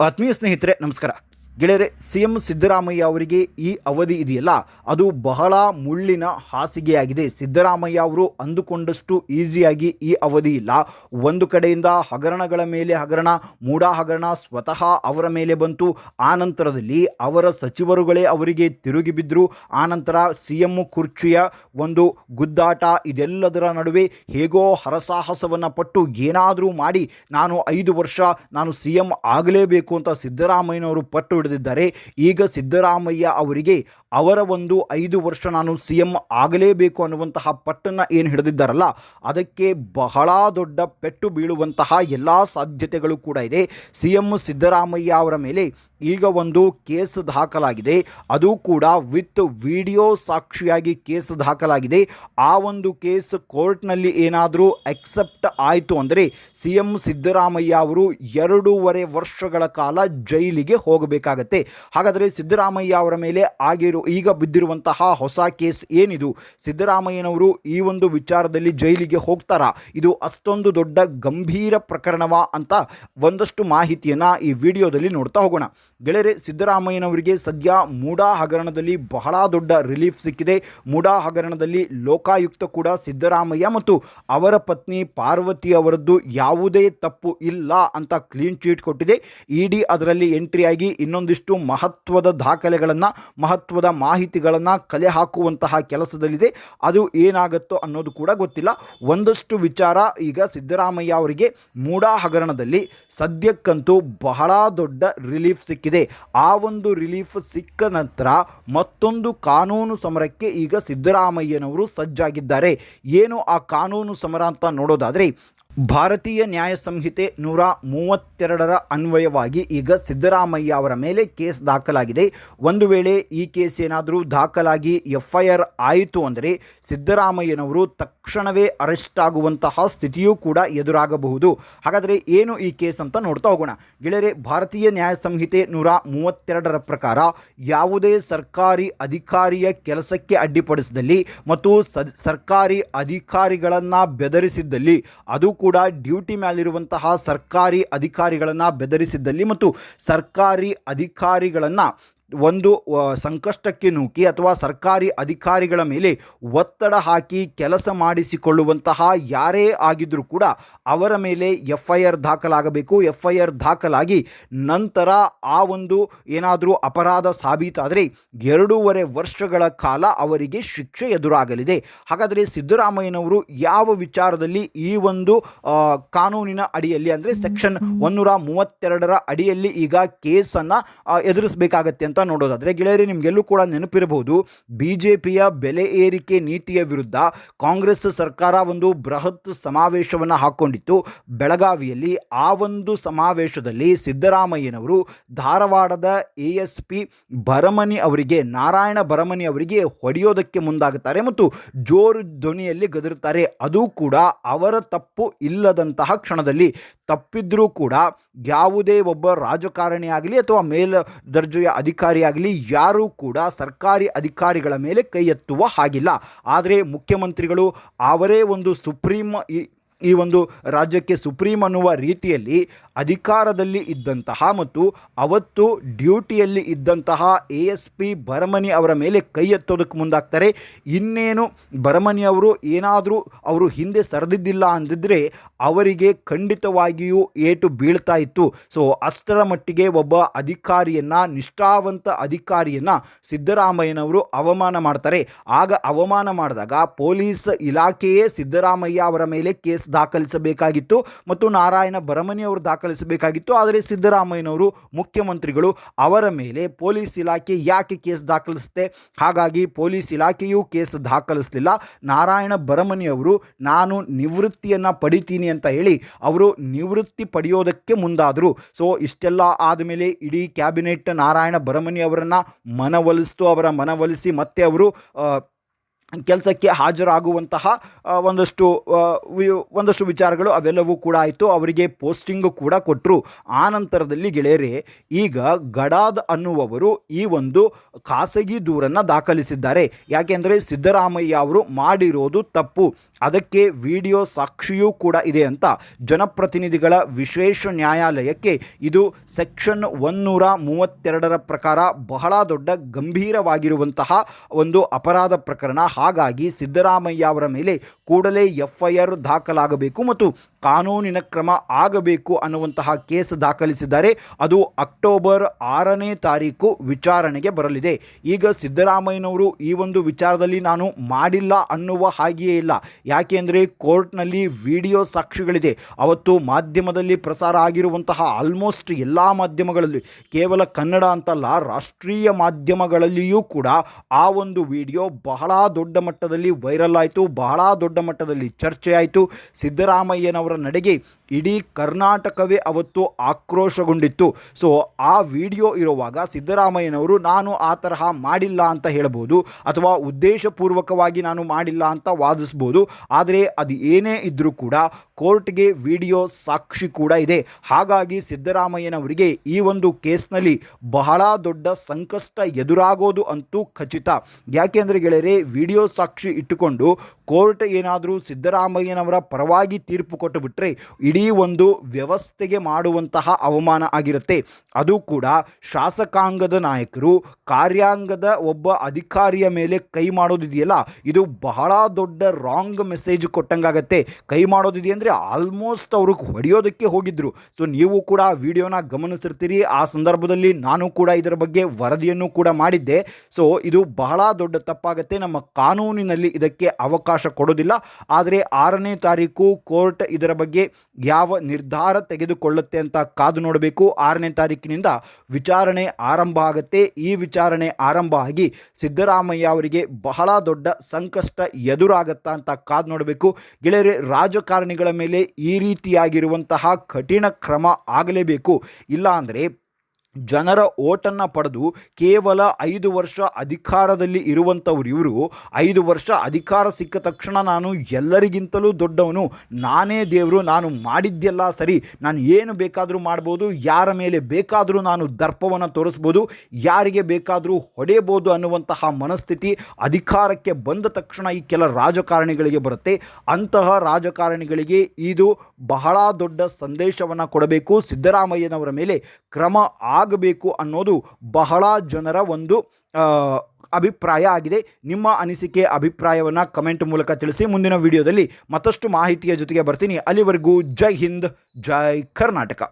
ಆತ್ಮೀಯ ಸ್ನೇಹಿತರೆ ನಮಸ್ಕಾರ ಗೆಳೆಯರೆ ಸಿ ಎಂ ಸಿದ್ದರಾಮಯ್ಯ ಅವರಿಗೆ ಈ ಅವಧಿ ಇದೆಯಲ್ಲ, ಅದು ಬಹಳ ಮುಳ್ಳಿನ ಹಾಸಿಗೆಯಾಗಿದೆ. ಸಿದ್ದರಾಮಯ್ಯ ಅವರು ಅಂದುಕೊಂಡಷ್ಟು ಈಸಿಯಾಗಿ ಈ ಅವಧಿ ಇಲ್ಲ. ಒಂದು ಕಡೆಯಿಂದ ಹಗರಣಗಳ ಮೇಲೆ ಹಗರಣ ಮೂಡ ಹಗರಣ ಸ್ವತಃ ಅವರ ಮೇಲೆ ಬಂತು. ಆ ನಂತರದಲ್ಲಿ ಅವರ ಸಚಿವರುಗಳೇ ಅವರಿಗೆ ತಿರುಗಿ ಬಿದ್ದರು ಆನಂತರ ಸಿ ಎಂ ಕುರ್ಚಿಯ ಒಂದು ಗುದ್ದಾಟ, ಇದೆಲ್ಲದರ ನಡುವೆ ಹೇಗೋ ಹರಸಾಹಸವನ್ನು ಪಟ್ಟು ಏನಾದರೂ ಮಾಡಿ, ನಾನು ಐದು ವರ್ಷ ನಾನು ಸಿ ಎಂ ಆಗಲೇಬೇಕು ಅಂತ ಸಿದ್ದರಾಮಯ್ಯನವರು ಪಟ್ಟು ಹಿಡಿದಿದ್ದಾರೆ ಈಗ ಸಿದ್ದರಾಮಯ್ಯ ಅವರಿಗೆ ಅವರ ಒಂದು ಐದು ವರ್ಷ ನಾನು ಸಿ ಎಂ ಆಗಲೇಬೇಕು ಅನ್ನುವಂತಹ ಪಟ್ಟನ್ನು ಏನು ಹಿಡಿದಿದ್ದಾರಲ್ಲ, ಅದಕ್ಕೆ ಬಹಳ ದೊಡ್ಡ ಪೆಟ್ಟು ಬೀಳುವಂತಹ ಎಲ್ಲ ಸಾಧ್ಯತೆಗಳು ಕೂಡ ಇದೆ. ಸಿ ಎಂ ಸಿದ್ದರಾಮಯ್ಯ ಅವರ ಮೇಲೆ ಈಗ ಒಂದು ಕೇಸ್ ದಾಖಲಾಗಿದೆ. ಅದು ಕೂಡ ವಿತ್ ವಿಡಿಯೋ ಸಾಕ್ಷಿಯಾಗಿ ಕೇಸ್ ದಾಖಲಾಗಿದೆ. ಆ ಒಂದು ಕೇಸ್ ಕೋರ್ಟ್ನಲ್ಲಿ ಏನಾದರೂ ಅಕ್ಸೆಪ್ಟ್ ಆಯಿತು ಅಂದರೆ ಸಿ ಎಂ ಸಿದ್ದರಾಮಯ್ಯ ಅವರು ಎರಡೂವರೆ ವರ್ಷಗಳ ಕಾಲ ಜೈಲಿಗೆ ಹೋಗಬೇಕಾಗತ್ತೆ. ಹಾಗಾದರೆ ಸಿದ್ದರಾಮಯ್ಯ ಅವರ ಮೇಲೆ ಆಗಿರು ಈಗ ಬಿದ್ದಿರುವಂತಹ ಹೊಸ ಕೇಸ್ ಏನಿದು? ಸಿದ್ದರಾಮಯ್ಯನವರು ಈ ಒಂದು ವಿಚಾರದಲ್ಲಿ ಜೈಲಿಗೆ ಹೋಗ್ತಾರಾ? ಇದು ಅಷ್ಟೊಂದು ದೊಡ್ಡ ಗಂಭೀರ ಪ್ರಕರಣವಾ ಅಂತ ಒಂದಷ್ಟು ಮಾಹಿತಿಯನ್ನು ಈ ವಿಡಿಯೋದಲ್ಲಿ ನೋಡ್ತಾ ಹೋಗೋಣ. ಗೆಳೆಯರೆ, ಸಿದ್ದರಾಮಯ್ಯನವರಿಗೆ ಸದ್ಯ ಮೂಡಾ ಹಗರಣದಲ್ಲಿ ಬಹಳ ದೊಡ್ಡ ರಿಲೀಫ್ ಸಿಕ್ಕಿದೆ. ಮೂಡಾ ಹಗರಣದಲ್ಲಿ ಲೋಕಾಯುಕ್ತ ಕೂಡ ಸಿದ್ದರಾಮಯ್ಯ ಮತ್ತು ಅವರ ಪತ್ನಿ ಪಾರ್ವತಿ ಅವರದ್ದು ಯಾವುದೇ ತಪ್ಪು ಇಲ್ಲ ಅಂತ ಕ್ಲೀನ್ ಚೀಟ್ ಕೊಟ್ಟಿದೆ. ಇಡಿ ಅದರಲ್ಲಿ ಎಂಟ್ರಿಯಾಗಿ ಇನ್ನೊಂದಿಷ್ಟು ಮಹತ್ವದ ದಾಖಲೆಗಳನ್ನು, ಮಹತ್ವದ ಮಾಹಿತಿಗಳನ್ನು ಕಲೆ ಹಾಕುವಂತಹ ಕೆಲಸದಲ್ಲಿದೆ. ಅದು ಏನಾಗುತ್ತೋ ಅನ್ನೋದು ಕೂಡ ಗೊತ್ತಿಲ್ಲ. ಒಂದಷ್ಟು ವಿಚಾರ ಈಗ ಸಿದ್ದರಾಮಯ್ಯ ಅವರಿಗೆ ಮೂಡಾ ಹಗರಣದಲ್ಲಿ ಸದ್ಯಕ್ಕಂತೂ ಬಹಳ ದೊಡ್ಡ ರಿಲೀಫ್ ಸಿಕ್ಕಿದೆ. ಆ ಒಂದು ರಿಲೀಫ್ ಸಿಕ್ಕ ನಂತರ ಮತ್ತೊಂದು ಕಾನೂನು ಸಮರಕ್ಕೆ ಈಗ ಸಿದ್ದರಾಮಯ್ಯನವರು ಸಜ್ಜಾಗಿದ್ದಾರೆ. ಏನು ಆ ಕಾನೂನು ಸಮರ ಅಂತ ನೋಡೋದಾದರೆ ಭಾರತೀಯ ನ್ಯಾಯ ಸಂಹಿತೆ ನೂರ ಮೂವತ್ತೆರಡರ ಅನ್ವಯವಾಗಿ ಈಗ ಸಿದ್ದರಾಮಯ್ಯ ಅವರ ಮೇಲೆ ಕೇಸ್ ದಾಖಲಾಗಿದೆ. ಒಂದು ವೇಳೆ ಈ ಕೇಸ್ ಏನಾದರೂ ದಾಖಲಾಗಿ ಎಫ್ ಐ ಆರ್ ಆಯಿತು ಅಂದರೆ ಸಿದ್ದರಾಮಯ್ಯನವರು ತಕ್ಷಣವೇ ಅರೆಸ್ಟ್ ಆಗುವಂತಹ ಸ್ಥಿತಿಯೂ ಕೂಡ ಎದುರಾಗಬಹುದು. ಹಾಗಾದರೆ ಏನು ಈ ಕೇಸ್ ಅಂತ ನೋಡ್ತಾ ಹೋಗೋಣ. ಗೆಳೆಯರೆ, ಭಾರತೀಯ ನ್ಯಾಯ ಸಂಹಿತೆ ನೂರ ಮೂವತ್ತೆರಡರ ಪ್ರಕಾರ ಯಾವುದೇ ಸರ್ಕಾರಿ ಅಧಿಕಾರಿಯ ಕೆಲಸಕ್ಕೆ ಅಡ್ಡಿಪಡಿಸಿದಲ್ಲಿ ಮತ್ತು ಸರ್ಕಾರಿ ಅಧಿಕಾರಿಗಳನ್ನು ಬೆದರಿಸಿದ್ದಲ್ಲಿ ಅದು ಕೂಡ ಡ್ಯೂಟಿ ಮೇಲಿರುವಂತಹ ಸರ್ಕಾರಿ ಅಧಿಕಾರಿಗಳನ್ನು ಬೆದರಿಸಿದ್ದಲ್ಲಿ ಮತ್ತು ಸರ್ಕಾರಿ ಅಧಿಕಾರಿಗಳನ್ನು ಒಂದು ಸಂಕಷ್ಟಕ್ಕೆ ನೂಕಿ ಅಥವಾ ಸರ್ಕಾರಿ ಅಧಿಕಾರಿಗಳ ಮೇಲೆ ಒತ್ತಡ ಹಾಕಿ ಕೆಲಸ ಮಾಡಿಸಿಕೊಳ್ಳುವಂತಹ ಯಾರೇ ಆಗಿದ್ದರೂ ಕೂಡ ಅವರ ಮೇಲೆ ಎಫ್ ಐ ಆರ್ ದಾಖಲಾಗಬೇಕು. ಎಫ್ ಐ ಆರ್ ದಾಖಲಾಗಿ ನಂತರ ಆ ಒಂದು ಏನಾದರೂ ಅಪರಾಧ ಸಾಬೀತಾದರೆ ಎರಡೂವರೆ ವರ್ಷಗಳ ಕಾಲ ಅವರಿಗೆ ಶಿಕ್ಷೆ ಎದುರಾಗಲಿದೆ. ಹಾಗಾದರೆ ಸಿದ್ದರಾಮಯ್ಯನವರು ಯಾವ ವಿಚಾರದಲ್ಲಿ ಈ ಒಂದು ಕಾನೂನಿನ ಅಡಿಯಲ್ಲಿ ಅಂದರೆ ಸೆಕ್ಷನ್ ಒನ್ನೂರ ಮೂವತ್ತೆರಡರ ಅಡಿಯಲ್ಲಿ ಈಗ ಕೇಸನ್ನು ಎದುರಿಸಬೇಕಾಗತ್ತೆ ಅಂತ ನೋಡೋದಾದರೆ ಗೆಳೆಯರಿ, ನಿಮಗೆಲ್ಲೂ ಕೂಡ ನೆನಪಿರಬಹುದು ಬಿ ಜೆ ಪಿಯ ಬೆಲೆ ಏರಿಕೆ ನೀತಿಯ ವಿರುದ್ಧ ಕಾಂಗ್ರೆಸ್ ಸರ್ಕಾರ ಒಂದು ಬೃಹತ್ ಸಮಾವೇಶವನ್ನು ಹಾಕ್ಕೊಂಡಿತ್ತು ಬೆಳಗಾವಿಯಲ್ಲಿ ಆ ಒಂದು ಸಮಾವೇಶದಲ್ಲಿ ಸಿದ್ದರಾಮಯ್ಯನವರು ಧಾರವಾಡದ ಎ ಎಸ್ ಪಿ ಭರಮನಿ ಅವರಿಗೆ, ನಾರಾಯಣ ಭರಮನಿ ಅವರಿಗೆ ಹೊಡೆಯೋದಕ್ಕೆ ಮುಂದಾಗುತ್ತಾರೆ ಮತ್ತು ಜೋರು ಧ್ವನಿಯಲ್ಲಿ ಗದರುತ್ತಾರೆ. ಅದು ಕೂಡ ಅವರ ತಪ್ಪು ಇಲ್ಲದಂತಹ ಕ್ಷಣದಲ್ಲಿ ತಪ್ಪಿದ್ರೂ ಕೂಡ ಯಾವುದೇ ಒಬ್ಬ ರಾಜಕಾರಣಿ ಆಗಲಿ ಅಥವಾ ಮೇಲ್ ದರ್ಜೆಯ ಅಧಿಕಾರಿಯಾಗಲಿ ಯಾರೂ ಕೂಡ ಸರ್ಕಾರಿ ಅಧಿಕಾರಿಗಳ ಮೇಲೆ ಕೈ ಎತ್ತುವ ಹಾಗಿಲ್ಲ. ಆದರೆ ಮುಖ್ಯಮಂತ್ರಿಗಳು ಅವರೇ ಒಂದು ಸುಪ್ರೀಂ ಈ ಒಂದು ರಾಜ್ಯಕ್ಕೆ ಸುಪ್ರೀಂ ಅನ್ನುವ ರೀತಿಯಲ್ಲಿ ಅಧಿಕಾರದಲ್ಲಿ ಇದ್ದಂತಹ ಮತ್ತು ಅವತ್ತು ಡ್ಯೂಟಿಯಲ್ಲಿ ಇದ್ದಂತಹ ಎ ಎಸ್ ಪಿ ಭರಮನಿ ಅವರ ಮೇಲೆ ಕೈ ಎತ್ತೋದಕ್ಕೆ ಮುಂದಾಗ್ತಾರೆ. ಇನ್ನೇನು ಭರಮನಿ ಅವರು ಏನಾದರೂ ಅವರು ಹಿಂದೆ ಸರಿದಿದ್ದಿಲ್ಲ ಅಂದಿದ್ರೆ ಅವರಿಗೆ ಖಂಡಿತವಾಗಿಯೂ ಏಟು ಬೀಳ್ತಾ ಇತ್ತು. ಸೊ, ಅಷ್ಟರ ಮಟ್ಟಿಗೆ ಒಬ್ಬ ಅಧಿಕಾರಿಯನ್ನು, ನಿಷ್ಠಾವಂತ ಅಧಿಕಾರಿಯನ್ನು ಸಿದ್ದರಾಮಯ್ಯನವರು ಅವಮಾನ ಮಾಡ್ತಾರೆ. ಆಗ ಅವಮಾನ ಮಾಡಿದಾಗ ಪೊಲೀಸ್ ಇಲಾಖೆಯೇ ಸಿದ್ದರಾಮಯ್ಯ ಅವರ ಮೇಲೆ ಕೇಸ್ ದಾಖಲಿಸಬೇಕಾಗಿತ್ತು ಮತ್ತು ನಾರಾಯಣ ಭರಮನಿ ಅವರು ದಾಖಲಿಸಬೇಕಾಗಿತ್ತು. ಆದರೆ ಸಿದ್ದರಾಮಯ್ಯನವರು ಮುಖ್ಯಮಂತ್ರಿಗಳು ಅವರ ಮೇಲೆ ಪೊಲೀಸ್ ಇಲಾಖೆ ಯಾಕೆ ಕೇಸ್ ದಾಖಲಿಸುತ್ತೆ? ಹಾಗಾಗಿ ಪೊಲೀಸ್ ಇಲಾಖೆಯೂ ಕೇಸ್ ದಾಖಲಿಸಲಿಲ್ಲ. ನಾರಾಯಣ ಭರಮನಿ ಅವರು ನಾನು ನಿವೃತ್ತಿಯನ್ನು ಪಡಿತೀನಿ ಅಂತ ಹೇಳಿ ಅವರು ನಿವೃತ್ತಿ ಪಡೆಯೋದಕ್ಕೆ ಮುಂದಾದರು. ಸೊ ಇಷ್ಟೆಲ್ಲ ಆದಮೇಲೆ ಇಡೀ ಕ್ಯಾಬಿನೆಟ್ ನಾರಾಯಣ ಭರಮನಿ ಅವರನ್ನು ಮನವೊಲಿಸ್ತು. ಅವರ ಮನವೊಲಿಸಿ ಮತ್ತೆ ಅವರು ಕೆಲಸಕ್ಕೆ ಹಾಜರಾಗುವಂತಹ ಒಂದಷ್ಟು ಒಂದಷ್ಟು ವಿಚಾರಗಳು ಅವೆಲ್ಲವೂ ಕೂಡ ಆಯಿತು. ಅವರಿಗೆ ಪೋಸ್ಟಿಂಗ್ ಕೂಡ ಕೊಟ್ಟರು ಆ ನಂತರದಲ್ಲಿ ಗೆಳೆಯರೇ, ಈಗ ಗಡಾದ್ ಅನ್ನುವವರು ಈ ಒಂದು ಖಾಸಗಿ ದೂರನ್ನು ದಾಖಲಿಸಿದ್ದಾರೆ. ಯಾಕೆಂದರೆ ಸಿದ್ದರಾಮಯ್ಯ ಅವರು ಮಾಡಿರೋದು ತಪ್ಪು. ಅದಕ್ಕೆ ವಿಡಿಯೋ ಸಾಕ್ಷಿಯೂ ಕೂಡ ಇದೆ ಅಂತ ಜನಪ್ರತಿನಿಧಿಗಳ ವಿಶೇಷ ನ್ಯಾಯಾಲಯಕ್ಕೆ ಇದು ಸೆಕ್ಷನ್ ಒನ್ನೂರ ಮೂವತ್ತೆರಡರ ಪ್ರಕಾರ ಬಹಳ ದೊಡ್ಡ ಗಂಭೀರವಾಗಿರುವಂತಹ ಒಂದು ಅಪರಾಧ ಪ್ರಕರಣ. ಹಾಗಾಗಿ ಸಿದ್ದರಾಮಯ್ಯ ಅವರ ಮೇಲೆ ಕೂಡಲೇ ಎಫ್ಐಆರ್ ದಾಖಲಾಗಬೇಕು ಮತ್ತು ಕಾನೂನಿನ ಕ್ರಮ ಆಗಬೇಕು ಅನ್ನುವಂತಹ ಕೇಸ್ ದಾಖಲಿಸಿದ್ದಾರೆ ಅದು ಅಕ್ಟೋಬರ್ ಆರನೇ ತಾರೀಕು ವಿಚಾರಣೆಗೆ ಬರಲಿದೆ. ಈಗ ಸಿದ್ದರಾಮಯ್ಯನವರು ಈ ಒಂದು ವಿಚಾರದಲ್ಲಿ ನಾನು ಮಾಡಿಲ್ಲ ಅನ್ನುವ ಹಾಗೆಯೇ ಇಲ್ಲ. ಯಾಕೆಂದರೆ ಕೋರ್ಟ್ನಲ್ಲಿ ವಿಡಿಯೋ ಸಾಕ್ಷಿಗಳಿದೆ. ಅವತ್ತು ಮಾಧ್ಯಮದಲ್ಲಿ ಪ್ರಸಾರ ಆಗಿರುವಂತಹ ಆಲ್ಮೋಸ್ಟ್ ಎಲ್ಲ ಮಾಧ್ಯಮಗಳಲ್ಲಿ, ಕೇವಲ ಕನ್ನಡ ಅಂತಲ್ಲ, ರಾಷ್ಟ್ರೀಯ ಮಾಧ್ಯಮಗಳಲ್ಲಿಯೂ ಕೂಡ ಆ ಒಂದು ವಿಡಿಯೋ ಬಹಳ ದೊಡ್ಡ ಮಟ್ಟದಲ್ಲಿ ವೈರಲ್ ಆಯಿತು, ಬಹಳ ದೊಡ್ಡ ಮಟ್ಟದಲ್ಲಿ ಚರ್ಚೆ ಆಯಿತು ಸಿದ್ದರಾಮಯ್ಯನವರ ನಡೆಗೆ ಇಡೀ ಕರ್ನಾಟಕವೇ ಅವತ್ತು ಆಕ್ರೋಶಗೊಂಡಿತ್ತು. ಸೊ ಆ ವಿಡಿಯೋ ಇರುವಾಗ ಸಿದ್ದರಾಮಯ್ಯನವರು, ನಾನು ಆ ತರಹ ಮಾಡಿಲ್ಲ ಅಂತ ಹೇಳ್ಬೋದು ಅಥವಾ ಉದ್ದೇಶಪೂರ್ವಕವಾಗಿ ನಾನು ಮಾಡಿಲ್ಲ ಅಂತ ವಾದಿಸ್ಬೋದು. ಆದರೆ ಅದು ಏನೇ ಇದ್ದರೂ ಕೂಡ ಕೋರ್ಟ್ಗೆ ವಿಡಿಯೋ ಸಾಕ್ಷಿ ಕೂಡ ಇದೆ. ಹಾಗಾಗಿ ಸಿದ್ದರಾಮಯ್ಯನವರಿಗೆ ಈ ಒಂದು ಕೇಸ್ನಲ್ಲಿ ಬಹಳ ದೊಡ್ಡ ಸಂಕಷ್ಟ ಎದುರಾಗೋದು ಅಂತೂ ಖಚಿತ. ಯಾಕೆಂದರೆ ಗೆಳೆಯರೆ, ವಿಡಿಯೋ ಸಾಕ್ಷಿ ಇಟ್ಟುಕೊಂಡು ಕೋರ್ಟ್ ಏನಾದರೂ ಸಿದ್ದರಾಮಯ್ಯನವರ ಪರವಾಗಿ ತೀರ್ಪು ಕೊಟ್ಟು ಬಿಟ್ಟರೆ ಇಡೀ ಒಂದು ವ್ಯವಸ್ಥೆಗೆ ಮಾಡುವಂತಹ ಅವಮಾನ ಆಗಿರುತ್ತೆ. ಅದು ಕೂಡ ಶಾಸಕಾಂಗದ ನಾಯಕರು, ಕಾರ್ಯಾಂಗದ ಒಬ್ಬ ಅಧಿಕಾರಿಯ ಮೇಲೆ ಕೈ ಮಾಡೋದಿದೆಯಲ್ಲ? ಇದು ಬಹಳ ದೊಡ್ಡ ರಾಂಗ್ ಮೆಸೇಜ್ ಕೊಟ್ಟಂಗಾಗತ್ತೆ. ಕೈ ಮಾಡೋದಿದೆಯಂದರೆ ಆಲ್ಮೋಸ್ಟ್ ಅವರು ಹೊಡೆಯೋದಕ್ಕೆ ಹೋಗಿದ್ರು. ಸೊ ನೀವು ಕೂಡ ಆ ವಿಡಿಯೋನ ಗಮನಿಸಿರ್ತೀರಿ. ಆ ಸಂದರ್ಭದಲ್ಲಿ ನಾನು ಕೂಡ ಇದರ ಬಗ್ಗೆ ವರದಿಯನ್ನು ಕೂಡ ಮಾಡಿದ್ದೆ. ಸೊ ಇದು ಬಹಳ ದೊಡ್ಡ ತಪ್ಪಾಗತ್ತೆ. ನಮ್ಮ ಕಾನೂನಿನಲ್ಲಿ ಇದಕ್ಕೆ ಅವಕಾಶ ಕೊಡೋದಿಲ್ಲ. ಆದರೆ ಆರನೇ ತಾರೀಕು ಕೋರ್ಟ್ ಇದರ ಬಗ್ಗೆ ಯಾವ ನಿರ್ಧಾರ ತೆಗೆದುಕೊಳ್ಳುತ್ತೆ ಅಂತ ಕಾದು ನೋಡಬೇಕು. ಆರನೇ ತಾರೀಕಿನಿಂದ ವಿಚಾರಣೆ ಆರಂಭ ಆಗುತ್ತೆ. ಈ ವಿಚಾರಣೆ ಆರಂಭ ಆಗಿ ಸಿದ್ದರಾಮಯ್ಯ ಅವರಿಗೆ ಬಹಳ ದೊಡ್ಡ ಸಂಕಷ್ಟ ಎದುರಾಗತ್ತಾ ಅಂತ ಕಾದು ನೋಡಬೇಕು. ಗೆಳೆಯರೆ, ರಾಜಕಾರಣಿಗಳ ಮೇಲೆ ಈ ರೀತಿಯಾಗಿರುವಂತಹ ಕಠಿಣ ಕ್ರಮ ಆಗಲೇಬೇಕು. ಇಲ್ಲ ಅಂದರೆ ಜನರ ಓಟನ್ನು ಪಡೆದು ಕೇವಲ ಐದು ವರ್ಷ ಅಧಿಕಾರದಲ್ಲಿ ಇರುವಂಥವ್ರು ಇವರು, ಐದು ವರ್ಷ ಅಧಿಕಾರ ಸಿಕ್ಕ ತಕ್ಷಣ ನಾನು ಎಲ್ಲರಿಗಿಂತಲೂ ದೊಡ್ಡವನು, ನಾನೇ ದೇವರು, ನಾನು ಮಾಡಿದ್ದೆಲ್ಲ ಸರಿ, ನಾನು ಏನು ಬೇಕಾದರೂ ಮಾಡ್ಬೋದು, ಯಾರ ಮೇಲೆ ಬೇಕಾದರೂ ನಾನು ದರ್ಪವನ್ನು ತೋರಿಸ್ಬೋದು, ಯಾರಿಗೆ ಬೇಕಾದರೂ ಹೊಡೆಯಬೋದು ಅನ್ನುವಂತಹ ಮನಸ್ಥಿತಿ ಅಧಿಕಾರಕ್ಕೆ ಬಂದ ತಕ್ಷಣ ಈ ಕೆಲ ರಾಜಕಾರಣಿಗಳಿಗೆ ಬರುತ್ತೆ. ಅಂತಹ ರಾಜಕಾರಣಿಗಳಿಗೆ ಇದು ಬಹಳ ದೊಡ್ಡ ಸಂದೇಶವನ್ನು ಕೊಡಬೇಕು. ಸಿದ್ದರಾಮಯ್ಯನವರ ಮೇಲೆ ಕ್ರಮ ಆಗಬೇಕು ಅನ್ನೋದು ಬಹಳ ಜನರ ಒಂದು ಅಭಿಪ್ರಾಯ ಆಗಿದೆ. ನಿಮ್ಮ ಅನಿಸಿಕೆ, ಅಭಿಪ್ರಾಯವನ್ನು ಕಮೆಂಟ್ ಮೂಲಕ ತಿಳಿಸಿ. ಮುಂದಿನ ವಿಡಿಯೋದಲ್ಲಿ ಮತ್ತಷ್ಟು ಮಾಹಿತಿಯ ಜೊತೆಗೆ ಬರ್ತೀನಿ. ಅಲ್ಲಿವರೆಗೂ ಜೈ ಹಿಂದ್, ಜೈ ಕರ್ನಾಟಕ.